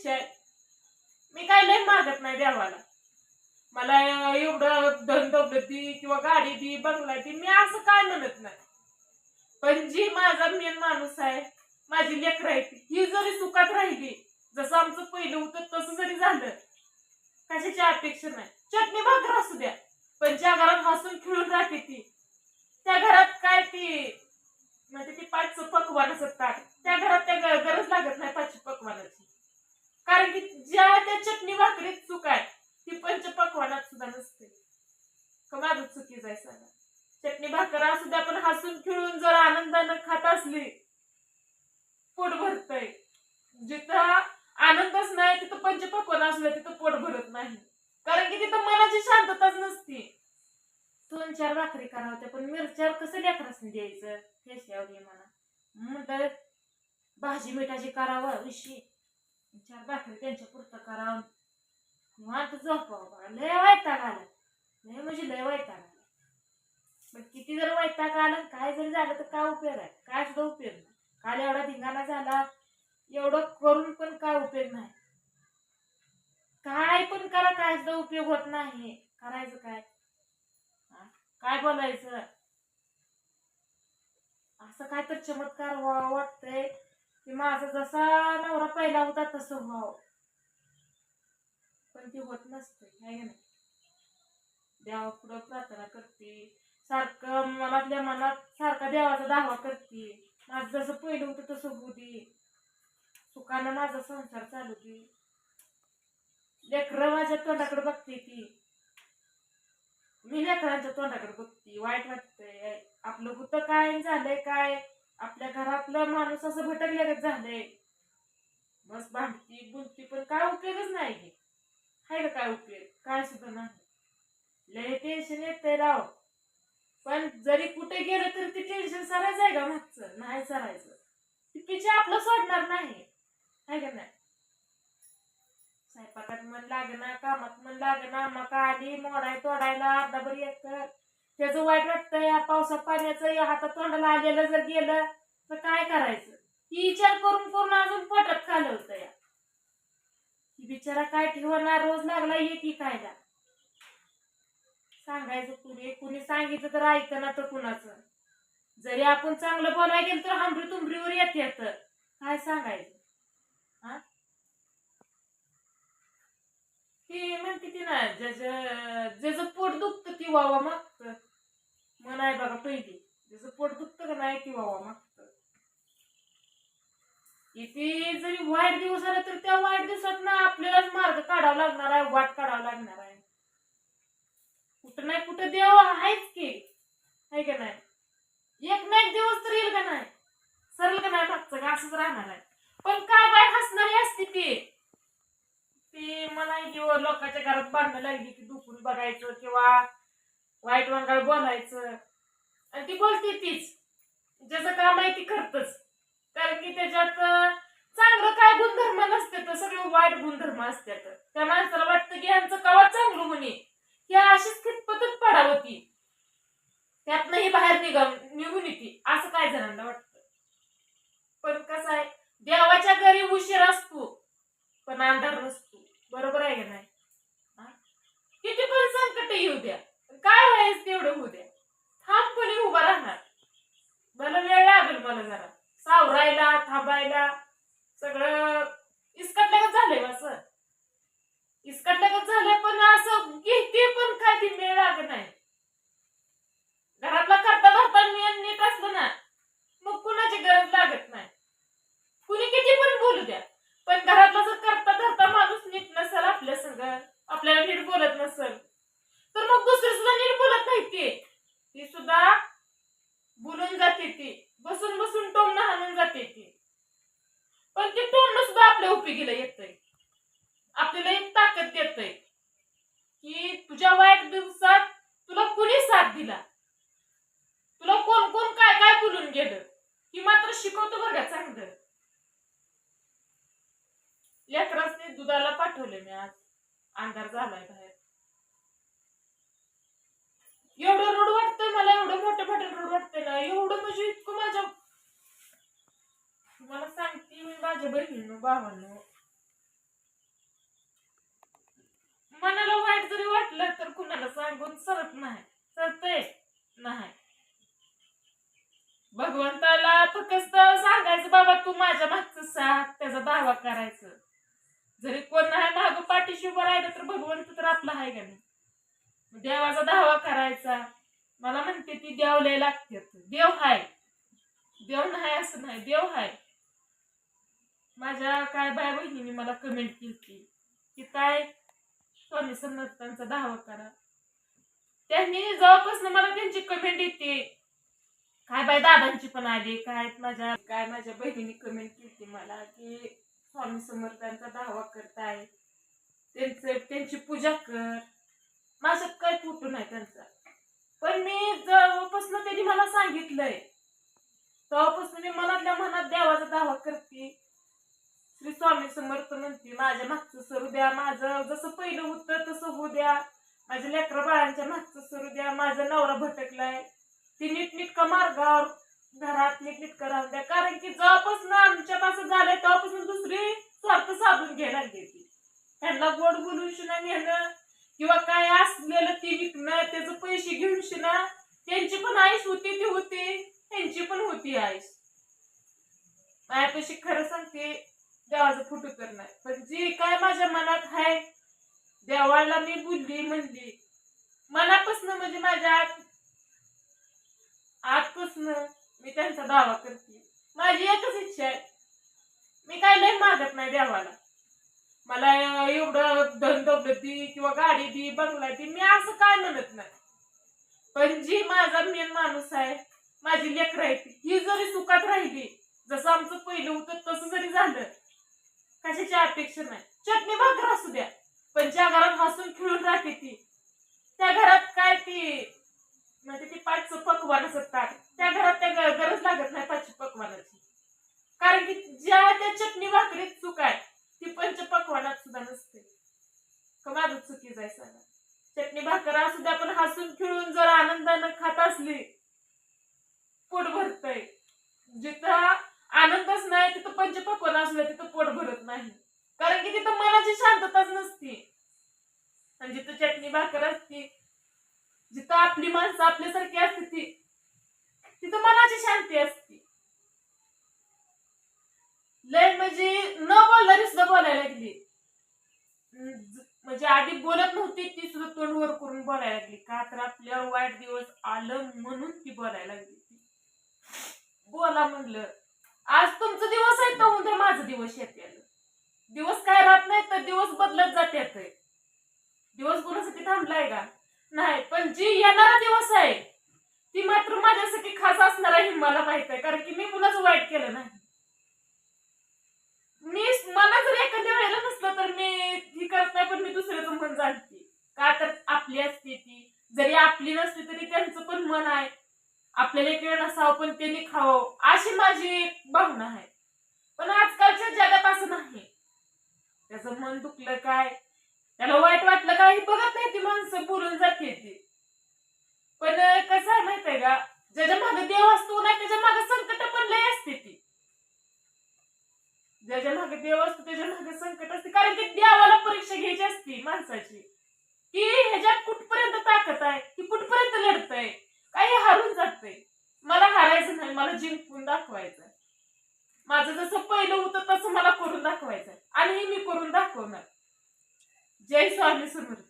इच्छा आहे. मी काय लय मागत नाही देवाला. मला एवढं धन दौलत दी किंवा गाडी दी बंगला दी मी असं काय म्हणत नाही. पण जी माझा मेन माणूस आहे माझी लेकर आहे ती ही जरी सुखात राहिली जसं आमचं पहिलं होतं तसं जरी झालं कशाची अपेक्षा नाही. चटणी भाकर असू द्या पण ज्या घरात हसून खेळून राहते ती त्या घरात काय ती म्हणजे ती पाच पकवान असतात त्या घरात त्या गरज लागत नाही पाच पकवानाची. कारण की ज्या त्या चटणी भाकरीत चूक आहे ती पंच पकवानात सुद्धा नसते. का माझं चुकी जायचं चटणी भाकर असू द्या पण हसून खेळून जर आनंदानं खात असली पोट भरतय. जिथं आनंदच नाही तिथं पंचपक्वान असू द्या तिथं पोट भरत नाही. कारण की तिथं मनाची शांतताच नसती. दोन चार भाकरी करा होत्या पण मिरच्यावर कसं लेकरासनी द्यायचं? हे शेवगे मला म्हणतात भाजी मिठाची करावं विशी चार भाकरी त्यांच्या पुरतं करावं निवांत झोपावं बघा लय वैताग आला. लय म्हणजे लय वैताग आला. पण किती जर वैताग आला काय जरी झालं तर काय उपयोग आहे? काय सुद्धा उपयोग नाही. काल एवढा धिंगाणा झाला. एवढं करून पण काय उपयोग नाही. काय पण करा काय सुद्धा उपयोग होत नाही. करायचं काय? काय बोलायचं? असं काय तर चमत्कार व्हावं वाटतंय. की माझा जसा नवरा पहिला होता तसं व्हावं. पण ते होत नसतं आहे देवा पुढं प्रार्थना करते. सारखं मनातल्या मनात सारखा देवाचा दावा करते. माझं जसं पहिलं होतं तसं होऊ दे. सुखानं माझा संसार चालू दे. लेकरं माझ्या तोंडाकडे बघते ती. मी लेकरांच्या तोंडाकडे बघते. वाईट वाटतंय. आपलं होतं काय झालंय काय? आपल्या घरातलं माणूस असं भटकल्यागत झालंय. बस भांडती बुलती पण काय उपयोगच नाही हाय का काय उपयोग? काय सुद्धा नाही. लय टेन्शन येतंय राव. पण जरी कुठे गेलं तरी ते टेन्शन सरायचं आहे का मागचं? नाही सरायचं. ती पिछे आपलं सोडणार नाही. हाय का नाही? स्वयंपाकात मन लागणार कामात मन लागणार मका आली मोडाय तोडायला अर्धाभर एक त्याचं वाईट वाटतंय या पावसात पाण्याचं या हातात तोंडाला आलेलं जर गेलं तर काय करायचं? ही विचार करून करून अजून पोटात खालवतं या बिचारा काय ठेवणार? रोज लागला ये की खायला सांगायचं कुणी? कुणी सांगितलं तर ऐकणार तर कुणाचं? जरी आपण चांगलं बोलायला गेलं तर हांबरी तुंबरीवर येते तर. काय सांगायचं? हा? ती म्हणते ती ना ज्याचं ज्याचं पोट दुखतं ती वावा मग. पहिली जसं पोट दुखतं का नाही ती बाबा मागतं इथे जरी वाईट दिवस आला तर त्या वाईट दिवसात ना आपल्यालाच मार्ग काढावा लागणार आहे वाट काढावा लागणार आहे. कुठं नाही कुठं देव आहेच की. आहे का नाही? एक ना एक दिवस तर येईल का नाही? सरल का नाही मागचं का? असंच राहणार आहे. पण काय बाय हसणारी असते ती? ती मला किंवा लोकांच्या घरात बांधणं लागली की दुखून बघायचं किंवा वाईट वंगाळ बोलायचं. आणि ती बोलते तीच. ज्याचं काम आहे ती करतच. कारण की त्याच्यात चांगलं काय गुणधर्म नसते तर सगळे वाईट गुणधर्म असतात त्या माणसाला वाटतं की यांचं कवा चांगलं म्हणे ह्या अशीच कितपतच पडावं ती त्यातनंही बाहेर निघा निघून येते. असं काय जणांना वाटतं. पण कसं आहे देवाच्या घरी उशीर असतो पण अंधार नसतो. बरोबर आहे का नाही? हा? किती पण संकट येऊ द्या. काय व्हायचं तेवढं होऊ द्या. मला वेळ लागेल मला जरा. सावरायला थांबायला सगळं इसकटल्यागत झालंय असं इसकटल्यागत झालंय पण असं घेते पण काय ती वेळ लागत नाही. घरातला करता धरता मी नीट असलं ना मग कुणाची गरज लागत नाही. कुणी किती पण बोलू द्या पण घरातला जर अंधार झालाय बाहेर. एवढं रोड वाटतंय मला एवढं मोठं मोठं रोड वाटतंय ना. एवढं म्हणजे इतकं माझ्या तुम्हाला सांगते मी माझ्या बहिणीनं भावानो. मनाला वाईट जरी वाटलं तर कुणाला सांगून सरत नाही. सरते नाही. भगवंताला फक्त सांगायचं बाबा तू माझ्या मागचं साथ त्याचा दावा करायचं. जरी कोण नाही माग पाठीशी उभं राहिलं तर भगवंत तर आपला आहे का नाही? देवाचा दावा करायचा. मला म्हणते ती देव लय लागते देव हाय. देव नाही असं नाही. देव हाय. माझ्या काय बाय बहिणीने मला कमेंट केली की काय स्वामी समर्थांचा दावा करा. त्यांनी जेव्हापासून मला त्यांची कमेंट येते काय बाय दादांची पण आली काय माझ्या काय माझ्या बहिणीने कमेंट केली मला की स्वामी समर्थांचा दावा करताय. त्यांचे त्यांची पूजा कर. माझ्यात काय फुटू नाही त्यांचा. पण मी जेव्हापासून त्यांनी मला सांगितलंय तेव्हापासून मी मनातल्या मनात देवाचा दावा करते. श्री स्वामी समर्थ म्हणते माझ्या मागचं सरू द्या. माझं जसं पहिलं होतं तसं होऊ द्या. माझ्या लेकरा बाळांच्या मागचं सरू द्या. माझा नवरा भटकलाय. ती नीटनीटका मार्गावर घरात नीटनीटका राहू द्या. कारण की जेव्हापासून आमच्या पासून झालंय तेव्हापासून दुसरी स्वार्थ साधून घ्यायला गेली. त्यांना गोड बोलून शिना नेणं किंवा काय असलेलं ते विकणं त्याचं पैसे घेऊन शिना त्यांची पण आईस होती ती होती. त्यांची पण होती आईस. माझ्यापाशी खरं सांगते देवाचं फुटू करणार पण जी काय माझ्या मनात आहे देवाला मी बोलली म्हणली मनापासून म्हणजे माझ्या आत आजपासून मी त्यांचा दावा करते. माझी एकच इच्छा आहे. मी काय लय मागत नाही देवाला. मला एवढं धन दौलती दी किंवा गाडी दी बंगला दी मी असं काय म्हणत नाही. पण जी माझा मेन माणूस आहे माझी लेख आहे ती ही जरी सुखात राहिली जसं आमचं पहिलं होतं तसं जरी झालं कशाची अपेक्षा नाही. चटणी भाकर असू द्या पण ज्या घरात हसून खेळून राहते ती. त्या घरात काय ती म्हणजे ती पाच पकवान असतात त्या घरात त्या गरज लागत नाही पाच पकवानाची. कारण की ज्या त्या चटणी भाकरीत चूक आहे ती पंच पकवानात सुद्धा नसते. का माझं चुकी जायचं सांगा? चटणी भाकर असू द्या पण हसून खेळून जर आनंदानं खात असली पोट भरतय. जिथं आनंदच नाही तिथं पंच पकवान असू द्या तिथं पोट भरत नाही. कारण की तिथं मनाची शांतताच नसती. आणि जिथं चटणी भाकर असते जिथं आपली माणसं आपल्यासारखी असते ती तिथं मनाची शांती असते. लय म्हणजे न बोलणारी सुद्धा बोलायला लागली. म्हणजे आधी बोलत नव्हती ती सुद्धा तोंडवर करून बोलायला लागली. का तर आपल्यावर वाईट दिवस आलं म्हणून ती बोलायला लागली बोला म्हणलं आज तुमचा दिवस आहे तर उद्या माझा दिवस येते दिवस काय राहत नाही तर दिवस बदलत जाते दिवस कोणासाठी थांबलाय का? नाही पण जी येणारा दिवस आहे ती मात्र माझ्यासाठी खास असणार आहे मला माहीत आहे कारण की मी कुणाचं वाईट केलं नाही. मी मला जर एखाद्या वेळेला नसलं तर मी ही करत नाही पण मी दुसऱ्याचं मन जाणते. का तर आपली असते ती. जरी आपली नसली तरी त्यांचं पण मन आहे. आपल्याला एक वेळ नसावं पण त्यांनी खावं अशी माझी भावना आहे. पण आजकालच्या जगात असं नाही. त्याचं मन दुखलं काय? त्याला वाईट वाटलं काय हे बघत नाही ती माणसं बोलून जाते ती. पण कसं आहे माहितीये का? ज्याच्या मागे देव असतो ना त्याच्यामागे संकट पण लय असते ती. ज्याच्या मागे देव असतो त्याच्यामागे संकट असते. कारण की देवाला परीक्षा घ्यायची असती माणसाची. की ह्याच्यात कुठपर्यंत ताकद आहे? की कुठपर्यंत लढतय? काही हारून जातंय. मला हारायचं नाही मला जिंकून दाखवायचं माझं जसं पहिलं होतं तसं मला करून दाखवायचं आणि हे मी करून दाखवणार. जय स्वामी समर्थ.